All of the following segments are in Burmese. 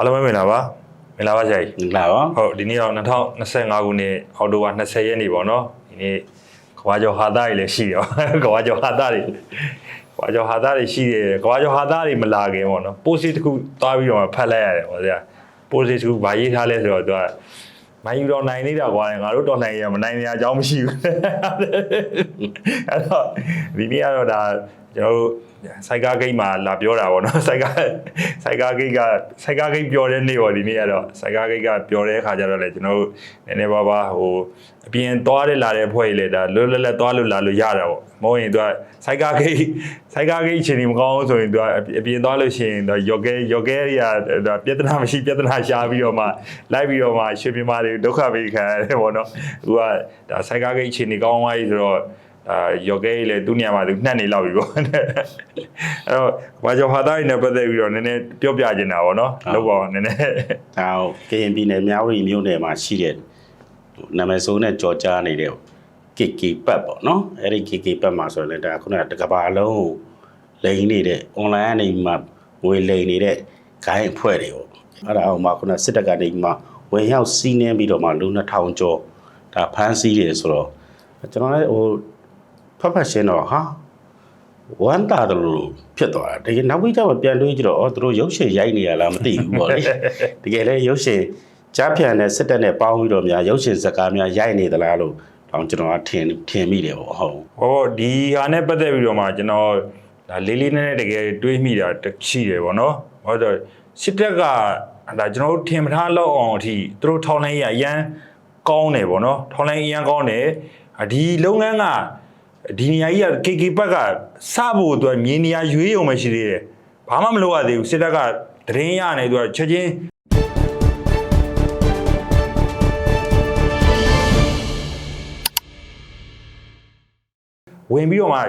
အားလုံးပဲမင်္ဂလာပါမင်္ဂလာပါဆရာကြီးမင်္ဂလာပါဟုတ်ဒီနေ့တော့2025ခုနှစ်အောက်တိုဘာ20ရက်နေ့ပေါ့နော်ဒီနေ့ကဘာကျော်ဟာသားတွေလည်းရှိတယ်ကဘာကျော်ဟာသားတွေကဘာကျော်ဟာသားတွေရှိတယ်ကဘာကျော်ဟာသားတွေမလာခင်ပေါ့နော်ပိုစတစ်တစ်ခုသွားပြီးတော့မှဖတ်လိုက်ရတယ်ပေါ့ဆရာပိုစတစ်တစ်ခုဘာရေးထားလဲဆိုတော့သူကမိုင်းယူတော့နိုင်နေတာကွာငါတို့တော့နိုင်ရမနိုင်နေရအကြောင်းမရှိဘူးအဲ့တော့ဒီနေ့ကတော့ဒါကျွန်တော်တို့ စိုက်ကားဂိတ်မှာလာပြောတာပေါ့နော်စိုက်ကားစိုက်ကားဂိတ်ကစိုက်ကားဂိတ်ပြောတဲ့နေ့ပေါ့ဒီနေ့ကတော့စိုက်ကားဂိတ်ကပြောတဲ့အခါကျတော့လေကျွန်တော်တို့နည်းနည်းပါးပါဟိုအပြင်သွားတယ်လာတဲ့ဖွဲ့ကြီးလေဒါလွတ်လပ်လပ်သွားလို့လာလို့ရတာပေါ့မဟုတ်ရင်သူကစိုက်ကားဂိတ်စိုက်ကားဂိတ်အချိန်ကြီးမကောင်းဘူးဆိုရင်သူကအပြင်သွားလို့ရှိရင်သူရော့ကဲရော့ကဲတွေကဒါပြဿနာမရှိပြဿနာရှာပြီးတော့မှလိုက်ပြီးတော့မှရွှေပြမတွေဒုက္ခပေးခံရတယ်ပေါ့နော်သူကဒါစိုက်ကားဂိတ်အချိန်ကြီးကောင်းသွားပြီဆိုတော့ အာယောဂဲကြီးလေသူညမှာသူနှက်နေလောက်ပြီပေါ့အဲ့တော့ဘာကြောင့်ဟာသားရင်းနဲ့ပတ်သက်ပြီးတော့နည်းနည်းပြောပြချင်တာပေါ့နော်လောက်ပါအောင်နည်းနည်းဒါဟုတ်ကရင်ပြည်နယ်မြောက်ရီမြို့နယ်မှာရှိတဲ့နာမည်ဆိုးနဲ့ကြော်ကြားနေတဲ့ KK ပတ်ပေါ့နော်အဲ့ဒီ KK ပတ်မှာဆိုရင်လည်းဒါခုနကတကဘာလုံးကိုလိန်နေတဲ့ online ကနေမှငွေလိန်နေတဲ့ဂိုင်းအဖွဲ့တွေပေါ့အဲ့ဒါအောင်မှခုနစစ်တပ်ကနေမှဝင်ရောက်စီးနှင်းပြီးတော့မှလူ2000ကျော်ဒါဖမ်းဆီးတယ်ဆိုတော့ကျွန်တော်လည်းဟို ဖတ်ဖတ်ရှင်းတော့ဟာဝမ်းတာတယ်လို့ဖြစ်သွားတာတကယ်နောက်ပြီးကျမှပြန်တွေးကြည့်တော့အော်သူတို့ရုပ်ရှင်ရိုက်နေရလားမသိဘူးပေါ့လေတကယ်လည်းရုပ်ရှင်ကြားဖြန်နဲ့စစ်တပ်နဲ့ပေါင်းပြီးတော့များရုပ်ရှင်ဇာတ်ကားများရိုက်နေသလားလို့တောင်ကျွန်တော်ကထင်ထင်မိတယ်ပေါ့ဟုတ်ဟောဒီဟာနဲ့ပတ်သက်ပြီးတော့မှကျွန်တော်ဒါလေးလေးနည်းနည်းတကယ်တွေးမိတာတစ်ရှိတယ်ပေါ့နော်ဟောတော့စစ်တပ်ကဒါကျွန်တော်တို့ထင်မထားလောက်အောင်အထိသူတို့ထောင်းလိုင်းရအရန်ကောင်းတယ်ပေါ့နော်ထောင်းလိုင်းအရန်ကောင်းတယ်အဒီလုပ်ငန်းက ဒီနေရာကြီးက KK ဘက်ကစဖို့အတွက်မြေနေရာရွေးရုံပဲရှိသေးတယ်ဘာမှမလုပ်ရသေးဘူးစစ်တပ်ကတရင်ရနေသူကချက်ချင်းဝင်ပြီးတော့မှ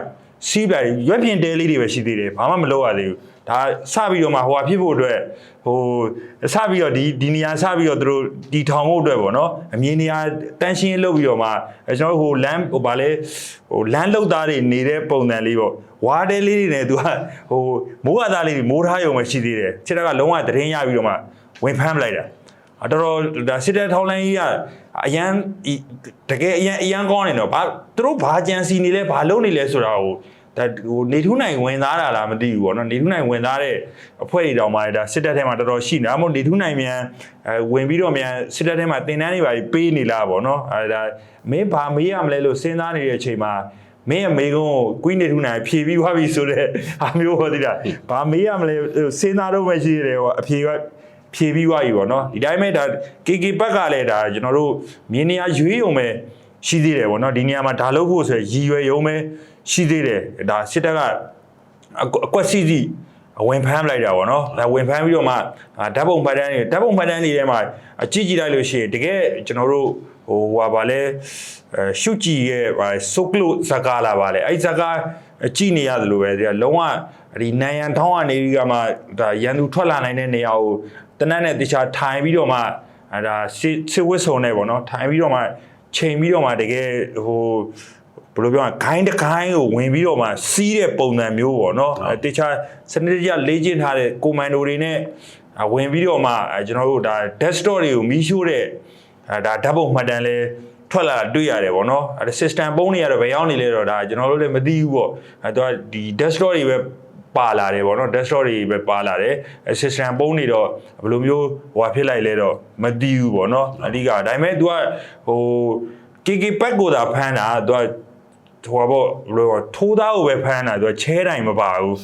စီးပလိုက်ရွက်ပြင်တဲလေးတွေပဲရှိသေးတယ်ဘာမှမလုပ်ရသေးဘူးဒါစပြီးတော့မှဟိုဟာဖြစ်ဖို့အတွက်ဟိုစပြီးတော့ဒီဒီနေရာစပြီးတော့သူတို့ဒီထောင်ဖို့အတွက်ပေါ့နော်အမြင်နေရာတန်းရှင်းလုပ်ပြီးတော့မှအဲကျွန်တော်တို့ဟိုလမ်းဟိုဗာလဲဟိုလမ်းလောက်သားတွေနေတဲ့ပုံစံလေးပေါ့ဝါတဲလေးတွေနဲ့သူကဟိုမိုးရသားလေးတွေမိုးထားရုံပဲရှိသေးတယ်ခြေတက်ကလုံးဝတရင်ရပြီးတော့မှဝင်ဖမ်းပလိုက်တာအ တော်တော်ဒါစစ်တပ်ထောင်းလိုင်းကြီးကအရန်ဤတကယ်အရန်အရန်ကောင်းနေတော့ဘာသူတို့ဘာကြံစီနေလဲဘာလုပ်နေလဲဆိုတာကိုဒါဟိုနေထူးနိုင်ဝင်သားတာလားမသိဘူးပေါ့နော်နေထူးနိုင်ဝင်သားတဲ့အဖွဲ့တွေတောင်မှဒါစစ်တပ်ထဲမှာတော်တော်ရှိနေတာမဟုတ်နေထူးနိုင်မြန်အဲဝင်ပြီးတော့မြန်စစ်တပ်ထဲမှာတင်တန်းတွေပါပေးနေလားပေါ့နော်အဲဒါမင်းဘာမေးရမလဲလို့စဉ်းစားနေတဲ့အချိန်မှာမင်းအမေကုန်းကိုကွီးနေထူးနိုင်ဖြေပြီးသွားပြီဆိုတော့အမျိုးဟောသေးတာဘာမေးရမလဲစဉ်းစားတော့မှရှိတယ်ဟောအဖြေက ဖြည့်ပြီးသွားပြီပေါ့နော်ဒီတိုင်းမဲ့ဒါ KK ဘက်ကလည်းဒါကျွန်တော်တို့မြင်းနေရရွေးရုံပဲရှိသေးတယ်ပေါ့နော်ဒီနေရာမှာဒါလုပ်ဖို့ဆိုရည်ရွယ်ရုံပဲရှိသေးတယ်ဒါစစ်တပ်ကအကွအကွက်စီစီဝင်ဖမ်းလိုက်တာပေါ့နော်ဒါဝင်ဖမ်းပြီးတော့မှအာဓာတ်ပုံပတ်တန်းတွေဓာတ်ပုံပတ်တန်းတွေထဲမှာအကြည့်ကြည့်လိုက်လို့ရှိရင်တကယ်ကျွန်တော်တို့ဟိုဟာဗာလဲအဲရှုကြည့်ရဲ့ဗာဆုကလုဇကာလာဗာလဲအဲ့ဇကာကြည့်နေရတယ်လို့ပဲဒီကလုံးဝဒီနန်ရန်ထောင်းကနေပြီးကမှဒါရန်သူထွက်လာနိုင်တဲ့နေရာကို တနတ်နဲ့တခြားထိုင်ပြီးတော့မှအဲဒါစစ်စစ်ဝစ်စုံနေပေါ့နော်ထိုင်ပြီးတော့မှချိန်ပြီးတော့မှတကယ်ဟိုဘယ်လိုပြောရဂိုင်းတစ်ဂိုင်းကိုဝင်ပြီးတော့မှစီးတဲ့ပုံစံမျိုးပေါ့နော်အဲတခြားစနစ်တကျလေ့ကျင့်ထားတဲ့ကွန်မန်ဒိုတွေနဲ့အဲဝင်ပြီးတော့မှအဲကျွန်တော်တို့ဒါ desktop တွေကိုမီးရှို့တဲ့အဲဒါဓာတ်ပုံမှတ်တမ်းလဲထွက်လာတာတွေ့ရတယ်ပေါ့နော်အဲ system ပုံးတွေကတော့ဘယ်ရောက်နေလဲတော့ဒါကျွန်တော်တို့လည်းမသိဘူးပေါ့အဲတော့ဒီ desktop တွေပဲ ပါလာတယ်ပေါ့နော် desktop တွေပဲပါလာတယ်အဲ system ပုံးတွေတော့ဘယ်လိုမျိုးဟိုဖြစ်လိုက်လဲတော့မသိဘူးပေါ့နော်အဓိကဒါပေမဲ့ तू ကဟို KK ပက်ကိုသာဖမ်းတာ तू ကဟိုပေါ့ဘယ်လိုပြောထိုးသားကိုပဲဖမ်းတာသူကချဲတိုင်မပါဘူး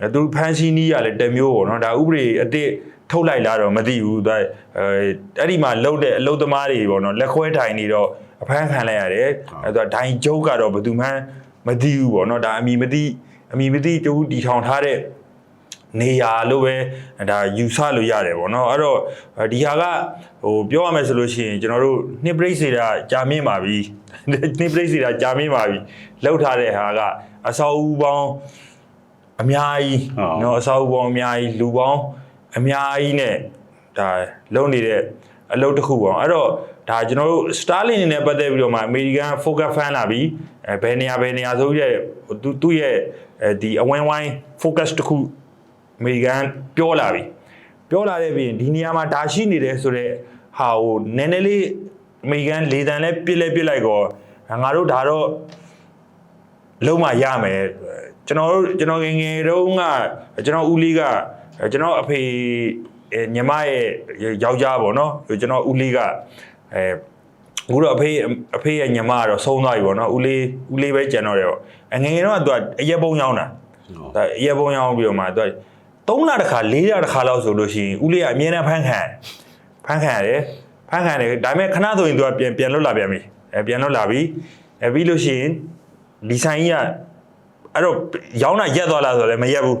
အဲသူဖမ်းစီးနီးရလဲတစ်မျိုးပေါ့နော်ဒါဥပဒေအစ်စ်ထုတ်လိုက်လာတော့မသိဘူးသူအဲအဲ့ဒီမှာလှုပ်တဲ့အလုတ်သမားတွေပေါ့နော်လက်ခွဲထိုင်နေတော့အဖမ်းခံလိုက်ရတယ်အဲသူကဒိုင်ကျုပ်ကတော့ဘယ်သူမှမသိဘူးပေါ့နော်ဒါအမီမသိ အမီမသိတူတီထောင်ထားတဲ့ နေရာလို့ပဲဒါယူဆလို့ရတယ်ပေါ့နော်အဲ့တော့ဒီဟာကဟိုပြောရမယ်ဆိုလို့ရှိရင်ကျွန်တော်တို့နှစ်ပရိစေတာကြာမြင့်ပါပြီနှစ်ပရိစေတာကြာမြင့်ပါပြီလောက်ထားတဲ့ဟာကအစောအဦးပေါင်းအများကြီး ဟုတ် เนาะအစောအဦးပေါင်းအများကြီးလူပေါင်းအများကြီးနဲ့ဒါလုံနေတဲ့အလုပ်တစ်ခုပေါ့အဲ့တော့ဒါကျွန်တော်တို့ Starlink နေနဲ့ပတ်သက်ပြီးတော့မှ American Focus Fan လာပြီးအဲဘယ်နေရာဘယ်နေရာဆိုပြီးရဲ့သူသူ့ရဲ့ အဲဒီအဝိုင်းဝိုင်း focus တစ်ခုအမေရိကန်ပြောလာပြီပြောလာတဲ့ပြင်ဒီနေရာမှာဒါရှိနေတယ်ဆိုတော့ဟာဟိုနည်းနည်းလေးအမေရိကန်လေတံလဲပြစ်လဲပြစ်လိုက်ကောငါတို့ဒါတော့လုံးမရမယ်ကျွန်တော်တို့ကျွန်တော်ငယ်ငယ်တုန်းကကျွန်တော်ဦးလေးကကျွန်တော်အဖေအဲညီမရဲ့ယောက်ျားပေါ့နော်ကျွန်တော်ဦးလေးကအဲ အခုတော့အဖေအဖေရဲ့ညီမကတော့ဆုံးသွားပြီပေါ့နော်ဦးလေးဦးလေးပဲကျန်တော့တယ်ပေါ့အငယ်ငယ်တော့သူကအရက်ပုံရောင်းတာဒါအရက်ပုံရောင်းပြီးတော့မှသူက3လတစ်ခါ4လတစ်ခါလောက်ဆိုလို့ရှိရင်ဦးလေးကအမြဲတမ်းဖမ်းခံဖမ်းခံရတယ်ဖမ်းခံတယ်ဒါပေမဲ့ခဏဆိုရင်သူကပြန်ပြန်လွတ်လာပြန်ပြီအဲပြန်လွတ်လာပြီအဲပြီးလို့ရှိရင်ဒီဆိုင်ကြီးကအဲ့တော့ရောင်းတာရက်သွားလားဆိုတော့လည်းမရက်ဘူးအဲ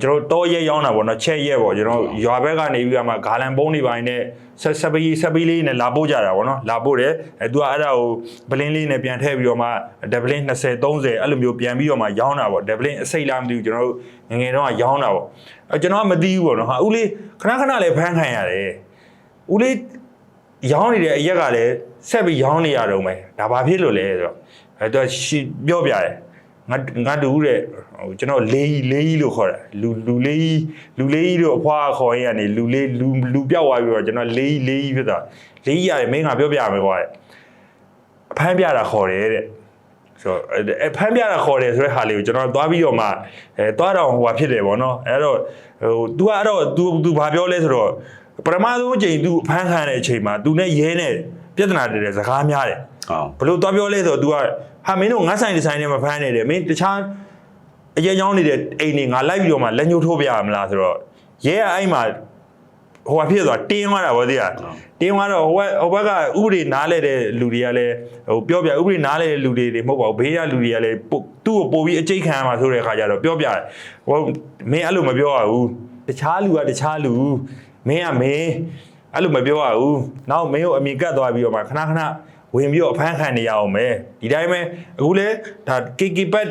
ကျွန်တော်တော့ရက်ရောင်းတာပေါ့နော်ချက်ရက်ပေါ့ကျွန်တော်ရွာဘက်ကနေပြီးတော့မှဂါလန်ပုံးတွေပိုင်းနဲ့ဆက်ဆက်ပီးဆက်ပီးလေးနဲ့လာပို့ကြတာပေါ့နော်လာပို့တယ်အဲသူကအဲ့ဒါကိုပလင်းလေးနဲ့ပြန်ထည့်ပြီးတော့မှဒပလင်း20 30အဲ့လိုမျိုးပြန်ပြီးတော့မှရောင်းတာပေါ့ဒပလင်းအစိတ်လားမသိဘူးကျွန်တော်တို့ငယ်ငယ်တော့ရောင်းတာပေါ့အဲကျွန်တော်ကမသိဘူးပေါ့နော်ဟာဦးလေးခဏခဏလေးဖမ်းခံရတယ်ဦးလေးရောင်းနေတဲ့အရက်ကလည်းဆက်ပြီးရောင်းနေရတော့မယ်ဒါဘာဖြစ်လို့လဲဆိုတော့အဲတော့ရှင်းပြောပြတယ် ငါငါတူတဲ့ဟိုကျွန်တော်လေးကြီးလေးကြီးလို့ခေါ်တာလူလူလေးကြီးလူလေးကြီးလို့အဖွားခေါ်ရင်ကနေလူလေးလူလူပြောက်သွားပြီးတော့ကျွန်တော်လေးကြီးလေးကြီးဖြစ်သွားလေးကြီးရတယ်မင်းငါပြောပြမယ်ကွာအဖမ်းပြတာခေါ်တယ်တဲ့ဆိုတော့အဲဖမ်းပြတာခေါ်တယ်ဆိုတဲ့ဟာလေးကိုကျွန်တော်သွားပြီးတော့မှအဲသွားတော့ဟိုဟာဖြစ်တယ်ဗောနော်အဲ့တော့ဟို तू ကတော့ तू तू ဘာပြောလဲဆိုတော့ပထမဆုံးအချိန် तू ဖမ်းခံတဲ့အချိန်မှာ तू နဲ့ရဲနဲ့ပြဿနာတည်းတဲ့စကားများတယ် ဟုတ်ဘလို့သွားပြောလဲဆိုတော့ तू ကဟာမင်းတို့ငါဆိုင်ဒီဇိုင်းနဲ့မဖမ်းနေတယ်မင်းတခြားအရင်ကြောင်းနေတဲ့အိမ်တွေငါလိုက်ပြီးတော့မှလက်ညှိုးထိုးပြရမလားဆိုတော့ရဲကအဲ့မှာဟိုဟာဖြစ်သွားတင်းသွားတာဗောသိလားတင်းသွားတော့ဟိုဘက်ဟိုဘက်ကဥပဒေနားလဲတဲ့လူတွေကလည်းဟိုပြောပြဥပဒေနားလဲတဲ့လူတွေတွေမဟုတ်ပါဘူးဘေးကလူတွေကလည်းပို့သူ့ကိုပို့ပြီးအကျိတ်ခံရမှာဆိုတဲ့အခါကျတော့ပြောပြတယ်ဟိုမင်းအဲ့လိုမပြောရဘူးတခြားလူကတခြားလူမင်းကမင်းအဲ့လိုမပြောရဘူးနောက်မင်းကိုအမြင်ကတ်သွားပြီးတော့မှခဏခဏ ဝင်ပြီးတော့အဖမ်းခံနေရအောင်မယ်ဒီတိုင်းပဲအခုလဲဒါ KK pad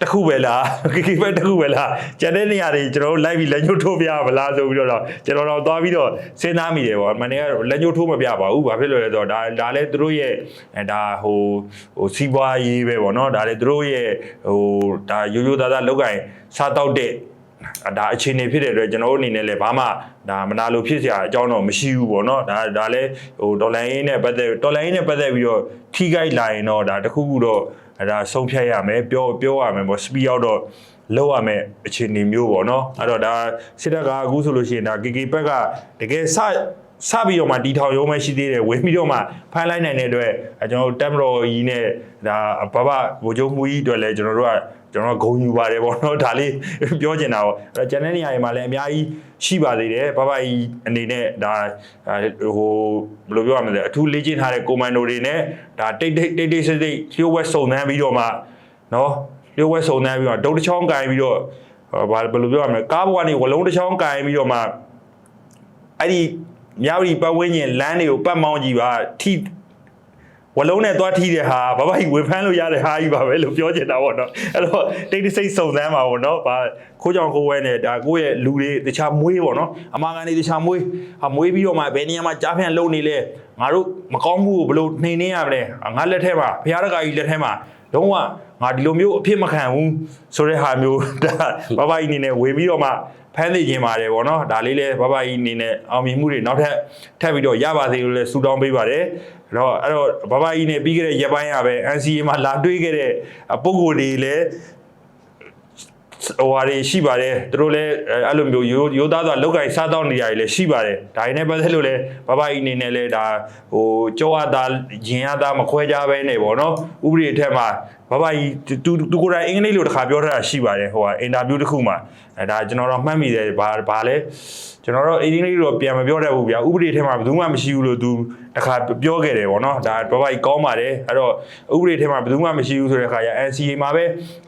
တစ်ခုပဲလား KK pad တစ်ခုပဲလားကျန်တဲ့နေရာတွေကျွန်တော်တို့လိုက်ပြီးလက်ညှိုးထိုးပြရမလားဆိုပြီးတော့ကျွန်တော်တို့သွားပြီးတော့စဉ်းစားမိတယ်ပေါ့မနေ့ကလက်ညှိုးထိုးမပြပါဘူးဘာဖြစ်လို့လဲဆိုတော့ဒါဒါလည်းသူတို့ရဲ့အဲဒါဟိုဟိုစီးပွားရေးပဲပေါ့နော်ဒါလည်းသူတို့ရဲ့ဟိုဒါရိုးရိုးသားသားလောက်ကင်စားတောက်တဲ့ ဒါအခြေအနေဖြစ်တဲ့အတွက်ကျွန်တော်တို့အနေနဲ့လည်းဘာမှဒါမနာလိုဖြစ်စရာအကြောင်းတော့မရှိဘူးပေါ့နော်ဒါဒါလည်းဟိုဒေါ်လာရင်းနဲ့ပတ်သက်ဒေါ်လာရင်းနဲ့ပတ်သက်ပြီးတော့ထိခိုက်လာရင်တော့ဒါတခုခုတော့ဒါဆုံးဖြတ်ရမယ်ပြောပြောရမယ်ပေါ့ speed out တော့လောက်ရမယ်အခြေအနေမျိုးပေါ့နော်အဲ့တော့ဒါစစ်တပ်ကအခုဆိုလို့ရှိရင်ဒါ KK ဘက်ကတကယ်စစပြီးတော့မှတီထောင်ရုံးမရှိသေးတယ်ဝင်ပြီးတော့မှဖိုင်းလိုက်နိုင်တဲ့အတွက်ကျွန်တော်တို့တက်မတော်ကြီးနဲ့ဒါဘဘဗိုလ်ချုပ်မှုကြီးအတွက်လည်းကျွန်တော်တို့က ကျွန်တော်ဂုံယူပါတယ်ပေါ့နော်ဒါလေးပြောချင်တာပေါ့အဲ့တော့ကျန်တဲ့နေရာတွေမှာလည်းအများကြီးရှိပါသေးတယ်ဘဘကြီးအနေနဲ့ဒါဟိုဘယ်လိုပြောရမလဲအထူးလေ့ကျင့်ထားတဲ့ကွန်မန်ဒိုတွေနဲ့ဒါတိတ်တိတ်တိတ်တိတ်စိတ်စိတ်လျှို့ဝှက်စုံစမ်းပြီးတော့မှနော်လျှို့ဝှက်စုံစမ်းပြီးတော့ဒုတ်တစ်ချောင်းကင်ပြီးတော့ဘာဘယ်လိုပြောရမလဲကားဘဝကနေဝလုံးတစ်ချောင်းကင်ပြီးတော့မှအဲ့ဒီမြောက်ဒီပတ်ဝန်းကျင်လမ်းတွေကိုပတ်မောင်းကြည့်ပါထိ ဝလုံးနဲ့သွားထိတဲ့ဟာဘဘကြီးဝေဖမ်းလို့ရတဲ့ဟာကြီးပါပဲလို့ပြောချင်တာပေါ့နော်အဲ့တော့တိတ်တိတ်စိတ်စုံစမ်းပါပေါ့နော်ဗာခိုးကြောင်ခိုးဝဲနဲ့ဒါကိုယ့်ရဲ့လူတွေတခြားမွေးပေါ့နော်အမာကန်တွေတခြားမွေးဟာမွေးပြီးတော့မှဘယ်နေရာမှာကြားဖြန့်လုံနေလဲငါတို့မကောင်းမှုကိုဘယ်လိုနှိမ်နှင်းရမလဲငါလက်ထက်မှာဘုရားတကာကြီးလက်ထက်မှာလုံးဝငါဒီလိုမျိုးအဖြစ်မခံဘူးဆိုတဲ့ဟာမျိုးဒါဘဘကြီးအနေနဲ့ဝေပြီးတော့မှဖမ်းသိခြင်းပါတယ်ဗောနော်ဒါလေးလဲဘဘကြီးအနေနဲ့အောင်မြင်မှုတွေနောက်ထပ်ထပ်ပြီးတော့ရပါသေးလို့လဲဆုတောင်းပေးပါတယ်အဲ့ တော့အဲ့တော့ဘဘကြီးနဲ့ပြီးခဲ့တဲ့ရက်ပိုင်းကပဲ NCA မှာလာတွေးခဲ့တဲ့ပုံကိုယ်တွေလည်းဟိုဟာတွေရှိပါတယ်သူတို့လည်းအဲ့လိုမျိုးရိုးရိုးသားသားလောက်ကင်စားတောင်းနေရတွေလည်းရှိပါတယ်ဒါတွေနဲ့ပတ်သက်လို့လည်းဘဘကြီးအနေနဲ့လည်းဒါဟိုကြောအပ်သားရင်ရသားမခွဲကြဘဲနေပေါ့နော်ဥပဒေထက်မှာ ဘဘကြီးသူသူကိုယ်တိုင်အင်္ဂလိပ်လိုတစ်ခါပြောထားတာရှိပါတယ်ဟိုဟာအင်တာဗျူးတစ်ခုမှာအဲဒါကျွန်တော်တော့မှတ်မိတယ်ဘာဘာလဲကျွန်တော်တော့အင်္ဂလိပ်လိုပြန်မပြောတတ်ဘူးဗျာဥပဒေထဲမှာဘယ်သူမှမရှိဘူးလို့သူတစ်ခါပြောခဲ့တယ်ပေါ့နော်ဒါဘဘကြီးကောင်းပါတယ်အဲ့တော့ဥပဒေထဲမှာဘယ်သူမှမရှိဘူးဆိုတဲ့အခါကျ NCA မှာပဲ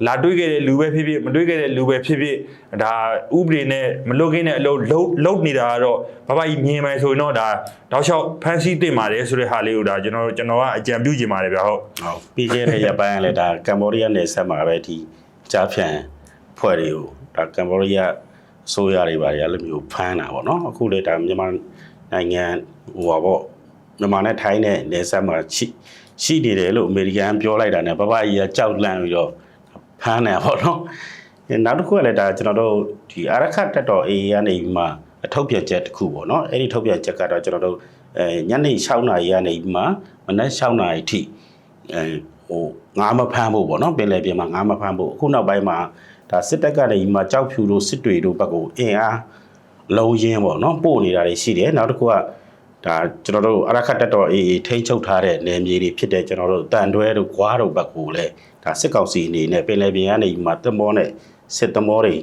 လာတွေးခဲ့တဲ့လူပဲဖြစ်ဖြစ်မတွေးခဲ့တဲ့လူပဲဖြစ်ဖြစ်ဒါဥပဒေနဲ့မလုတ်ခင်းတဲ့အလုပ်လုံးလုံးနေတာကတော့ဘဘကြီးမြင်မယ်ဆိုရင်တော့ဒါတောက်လျှောက်ဖန်ဆီးတင်ပါတယ်ဆိုတဲ့ဟာလေးကိုဒါကျွန်တော်ကျွန်တော်ကအကြံပြုချင်ပါတယ်ဗျာဟုတ်ဟုတ်ပြီးခဲ့တဲ့ရက်ပိုင်းကလည်းဒါကမ္ဘောဒီးယားနယ်စပ်မှာပဲဒီကြားဖြန့်ဖွဲ့တွေကိုဒါကမ္ဘောဒီးယားအစိုးရတွေပါတွေအဲ့လိုမျိုးဖမ်းတာပေါ့နော်အခုလေဒါမြန်မာနိုင်ငံဟိုပါပေါ့မြန်မာနဲ့ထိုင်းနဲ့နယ်စပ်မှာရှိရှိနေတယ်လို့အမေရိကန်ပြောလိုက်တာနဲ့ဘဘကြီးကကြောက်လန့်ပြီးတော့ဖမ်းတယ်ပေါ့နော်အဲနောက်တစ်ခုကလည်းဒါကျွန်တော်တို့ဒီအာရခတ်တက်တော် AA ကနေပြီးမှအထုတ်ပြန်ချက်တစ်ခုပေါ့နော်အဲ့ဒီထုတ်ပြန်ချက်ကတော့ကျွန်တော်တို့အဲညနေ6နာရီကနေပြီးမှမနက်6နာရီထိအဲ ဟိုငါးမဖမ်းဖို့ပေါ့နော်ပင်လယ်ပြင်မှာငါးမဖမ်းဖို့အခုနောက်ပိုင်းမှာဒါစစ်တပ်ကနေပြီးမှကြောက်ဖြူတို့စစ်တွေတို့ဘက်ကိုအင်အားလုံးရင်းပေါ့နော်ပို့နေတာတွေရှိတယ်နောက်တစ်ခုကဒါကျွန်တော်တို့အရခတ်တက်တော်အေးအေးထိန်းချုပ်ထားတဲ့နယ်မြေတွေဖြစ်တဲ့ကျွန်တော်တို့တန်တွဲတို့ဂွားတို့ဘက်ကိုလည်းဒါစစ်ကောင်စီအနေနဲ့ပင်လယ်ပြင်ကနေပြီးမှတမောနဲ့စစ်တမောတွေ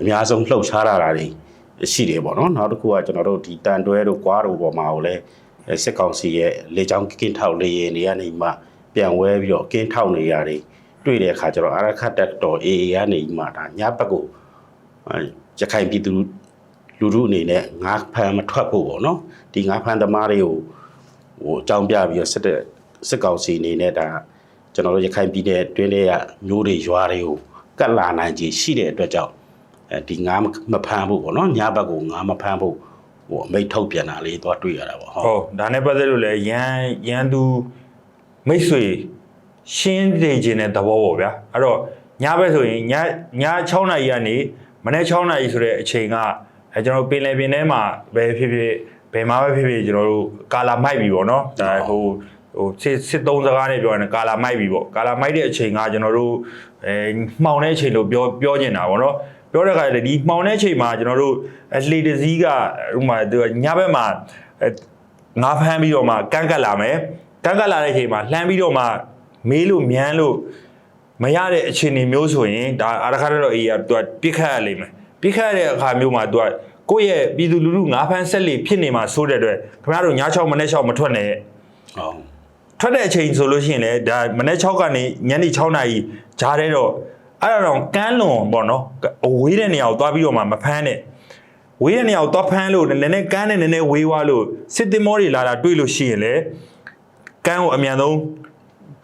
အများဆုံးလှုပ်ရှားလာတာတွေရှိတယ်ပေါ့နော်နောက်တစ်ခုကကျွန်တော်တို့ဒီတန်တွဲတို့ကွာတို့ပေါ်မှာကိုလည်းအဲစစ်ကောင်စီရဲ့လေကြောင်းကင်းထောက်လေရင်တွေကနေမှ ပြန်ဝဲပြီးတော့ကင်းထောက်နေရတယ်တွေ့တဲ့အခါကျတော့အရခတ်တက်တော် AA ကနေမှဒါညဘက်ကိုအဲရခိုင်ပြည်သူလူထုအနေနဲ့ငါးဖမ်းမထွက်ဖို့ပေါ့နော်ဒီငါးဖမ်းသမားတွေကိုဟိုအကြောင်းပြပြီးတော့စစ်တဲ့စစ်ကောင်စီအနေနဲ့ဒါကျွန်တော်တို့ရခိုင်ပြည်နယ်တွင်းတွေကမျိုးတွေရွာတွေကိုကတ်လာနိုင်ကြီးရှိတဲ့အတွက်ကြောင့်အဲဒီငါးမဖမ်းဖို့ပေါ့နော်ညဘက်ကိုငါးမဖမ်းဖို့ဟိုအမိတ်ထုတ်ပြန်တာလေးတော့တွေ့ရတာပေါ့ဟုတ်ဟုတ်ဒါနဲ့ပတ်သက်လို့လည်းရန်ရန်သူ မိတ်ဆွေရှင်းနေခြင်းတဲ့သဘောပေါ့ဗျာအဲ့တော့ညဘက်ဆိုရင်ညည6နာရီကနေမနေ့6နာရီဆိုတဲ့အချိန်ကအဲကျွန်တော်တို့ပင်လယ်ပြင်ထဲမှာပဲဖြစ်ဖြစ်ဘယ်မှာပဲဖြစ်ဖြစ်ကျွန်တော်တို့ကာလာမိုက်ပြီပေါ့နော်ဒါဟိုဟိုစစ်စစ်သုံးစကားနဲ့ပြောရင်ကာလာမိုက်ပြီပေါ့ကာလာမိုက်တဲ့အချိန်ကကျွန်တော်တို့အဲမှောင်တဲ့အချိန်လို့ပြောပြောနေတာပေါ့နော်ပြောတဲ့အခါကျတော့ဒီမှောင်တဲ့အချိန်မှာကျွန်တော်တို့အလှေတစည်းကဥပမာသူကညဘက်မှာအဲငါဖမ်းပြီးတော့မှကန့်ကတ်လာမယ် ကန့်ကတ်လာတဲ့အချိန်မှာလှမ်းပြီးတော့မှမေးလို့မြန်းလို့မရတဲ့အခြေအနေမျိုးဆိုရင်ဒါအရခါတော့အေးကသူကပြစ်ခတ်ရလိမ့်မယ်ပြစ်ခတ်ရတဲ့အခါမျိုးမှာသူကကိုယ့်ရဲ့ပြည်သူလူထုငါဖမ်းဆက်လေဖြစ်နေမှာဆိုတဲ့အတွက်ခင်ဗျားတို့ည6မနေ့6မထွက်နဲ့ဟုတ်ထွက်တဲ့အချိန်ဆိုလို့ရှိရင်လည်းဒါမနေ့6ကနေညနေ6နာရီဂျားတဲ့တော့အဲ့ဒါတော့ကန်းလွန်ပေါ့နော်အဝေးတဲ့နေရာကိုသွားပြီးတော့မှမဖမ်းနဲ့ဝေးတဲ့နေရာကိုသွားဖမ်းလို့နည်းနည်းကန်းနဲ့နည်းနည်းဝေးသွားလို့စစ်တင်မောတွေလာတာတွေ့လို့ရှိရင်လည်း ကန်းကိုအမြန်ဆုံး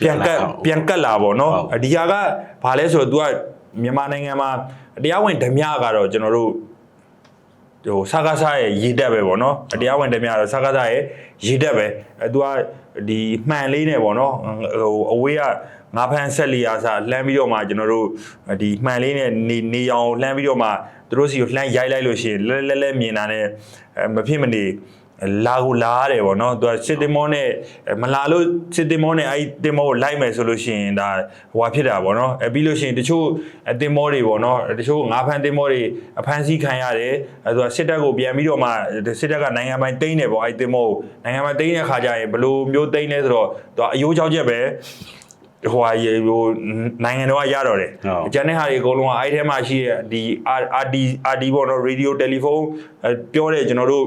ပြန်ကတ်ပြန်ကတ်လာပေါ့နော်ဒီဟာကဘာလဲဆိုတော့ तू ကမြန်မာနိုင်ငံမှာတရားဝင်ဓမြကတော့ကျွန်တော်တို့ဟိုစကားစားရဲ့ရေတက်ပဲပေါ့နော်တရားဝင်တမျှတော့စကားစားရဲ့ရေတက်ပဲအဲသူကဒီမှန်လေးနဲ့ပေါ့နော်ဟိုအဝေးကငါးဖန်းဆက်လီယာစာလှမ်းပြီးတော့မှကျွန်တော်တို့ဒီမှန်လေးနဲ့နေနေအောင်လှမ်းပြီးတော့မှသူတို့စီကိုလှမ်းရိုက်လိုက်လို့ရှိရင်လဲလဲလဲမြင်တာနဲ့အဲမဖြစ်မနေ လာကိုလာရတယ်ပေါ့နော်သူကစစ်တင်မောနဲ့မလာလို့စစ်တင်မောနဲ့အဲ့တင်မောကိုလိုက်မယ်ဆိုလို့ရှိရင်ဒါဟိုဟာဖြစ်တာပေါ့နော်အဲပြီးလို့ရှိရင်တချို့အတင်မောတွေပေါ့နော်တချို့ငါးဖန်းတင်မောတွေအဖမ်းဆီးခံရတယ်အဲသူကစစ်တပ်ကိုပြန်ပြီးတော့မှစစ်တပ်ကနိုင်ငံပိုင်တိန်းတယ်ပေါ့အဲ့တင်မောကိုနိုင်ငံပိုင်တိန်းတဲ့ခါကျရင်ဘယ်လိုမျိုးတိန်းလဲဆိုတော့သူကအယိုးချောက်ချက်ပဲဟိုဟာရေဟိုနိုင်ငံတော်ကရတော့တယ်အကျန်တဲ့ဟာတွေအကုန်လုံးကအဲ့ထဲမှာရှိတဲ့ဒီ RD RD ပေါ့နော်ရေဒီယိုတယ်လီဖုန်းပြောတဲ့ကျွန်တော်တို့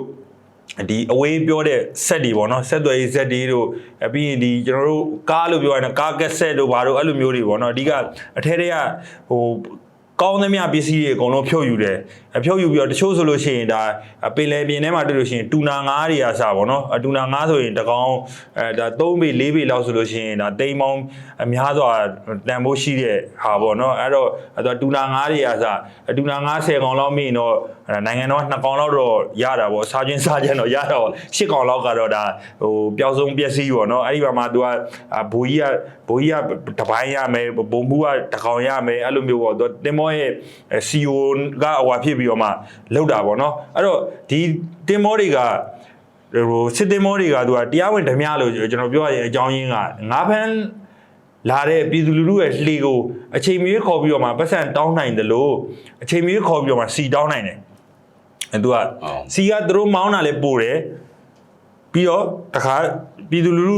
ဒီအဝေးပြောတဲ့ဆက်တွေပေါ့နော်ဆက်သွယ်ရေးဆက်တွေတို့အပြီးရင်ဒီကျွန်တော်တို့ကားလို့ပြောရရင်ကားကက်ဆက်တို့ဘာတို့အဲ့လိုမျိုးတွေပေါ့နော်အဓိကအထဲတွေကဟိုကောင်းသမျှပစ္စည်းတွေအကုန်လုံးဖြုတ်ယူတယ်အဖြုတ်ယူပြီးတော့တချို့ဆိုလို့ရှိရင်ဒါပင်လယ်ပြင်ထဲမှာတွေ့လို့ရှိရင်တူနာငါးတွေအစားပေါ့နော်အတူနာငါးဆိုရင်တကောင်အဲဒါ3ပေ4ပေလောက်ဆိုလို့ရှိရင်ဒါတိမ်ပေါင်းအများစွာတန်ဖိုးရှိတဲ့ဟာပေါ့နော်အဲ့တော့အဲ့တော့တူနာငါးတွေအစားအတူနာငါး10ကောင်လောက်မိရင်တော့နိုင်ငံတော်က2ကောင်လောက်တော့ရတာပေါ့စားချင်းစားချင်းတော့ရတော့10ကောင်လောက်ကတော့ဒါဟိုပျောက်ဆုံးပျက်စီးပေါ့နော်အဲ့ဒီမှာ तू ကဘူကြီးကဘူကြီးကတပိုင်းရမယ်ဘုံဘူးကတကောင်ရမယ်အဲ့လိုမျိုးပေါ့ तू တင်မောရဲ့ CEO ကဟိုဖြစ်ပြီးတော့မှလောက်တာပေါ့နော်အဲ့တော့ဒီတင်မောတွေကဟိုစစ်တင်မောတွေကသူကတရားဝင်ဓမြလို့ကျွန်တော်ပြောရရင်အကြောင်းရင်းကငါးဖန်းလာတဲ့ပြည်သူလူထုရဲ့လှေကိုအချိန်မီခေါ်ပြီးတော့မှပတ်စံတောင်းနိုင်တယ်လို့အချိန်မီခေါ်ပြီးတော့မှစီတောင်းနိုင်တယ်အဲသူကစီကသူတို့မောင်းတာလဲပို့တယ်ပြီးတော့တခါပြည်သူလူထု